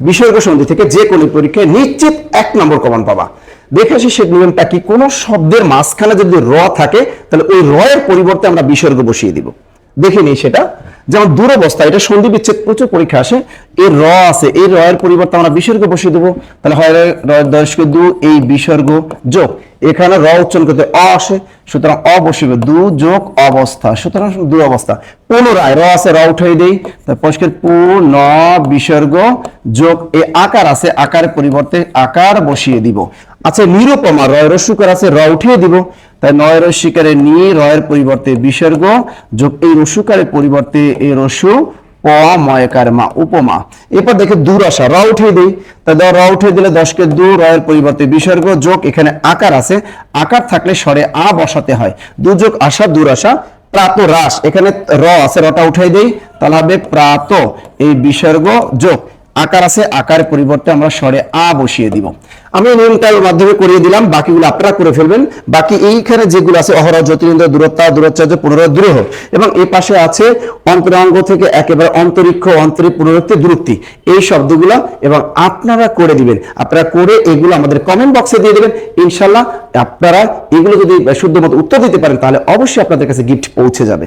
বিসর্গ সন্ধি থেকে যে কোনো পরীক্ষায় নিশ্চিত এক নম্বর কমন পাবা। দেখে আসি সে নিয়মটা কি কোনো শব্দের মাঝখানে যদি র থাকে, তাহলে ওই র এর পরিবর্তে আমরা বিসর্গ বসিয়ে দিব। দেখে নিই সেটা। যেমন দূরবস্থা, এটা সন্ধি বিচ্ছেদ প্রচুর পরীক্ষা আসে। এই র আছে, এই র এর পরিবর্তে আমরা বিসর্গ বসিয়ে দেবো। তাহলে হয় র দশক দু, এই বিসর্গ যোগ। এখানে র উচ্চারণ করতে অ আসে, সুতরাং অ বসিবে দু যোগ অবস্থা। সুতরাং দু অবস্থা। পুনরায় র আছে, র উঠাই দেই। পরিষ্কার পু ন, বিসর্গ যোগ, এ আকার আছে, আকারের পরিবর্তে আকার বসিয়ে দিব। আচ্ছা নিরুপমা রয় রস্যকার আছে, র উঠিয়ে দিব। তাই নয় রস্যিকারে নিয়ে রয়ের পরিবর্তে বিসর্গ, যোগ এই রস্যকারের পরিবর্তে এই রস্যু প ময়কার মা উপমা। এরপর দেখে দুরাশা র উঠিয়ে দিই। তাই র উঠিয়ে দিলে দশকে দু, রয়ের পরিবর্তে বিসর্গ, যোগ এখানে আকার আছে। আকার থাকলে স্বরে আ বসাতে হয়। দুযোগ আশা দুরাশা প্রাত রাস। এখানে র আছে, রটা উঠাই দেই। তাহলে হবে প্রাত, এই বিসর্গ, যোগ। আকার আছে আকারের পরিবর্তে আমরা স্বরে আ বসিয়ে দিব। আমি নিয়মটার মাধ্যমে করিয়ে দিলাম, বাকিগুলো আপনারা করে ফেলবেন। বাকি এইখানে যেগুলো আছে অহর জ্যোতিরিন্দ্র, দূরত্ব দূরচ্চার্য পুনরায় দূরহ এবং এই পাশে আছে অন্তরাঙ্গ থেকে একেবারে অন্তরিক্ষ অন্তরিক পুনরুক্তি দূরত্তি এই শব্দগুলো এবং আপনারা করে দিবেন। আপনারা করে এগুলো আমাদের কমেন্ট বক্সে দিয়ে দেবেন। ইনশাল্লাহ আপনারা এগুলো যদি শুদ্ধ মতো উত্তর দিতে পারেন, তাহলে অবশ্যই আপনাদের কাছে গিফট পৌঁছে যাবে।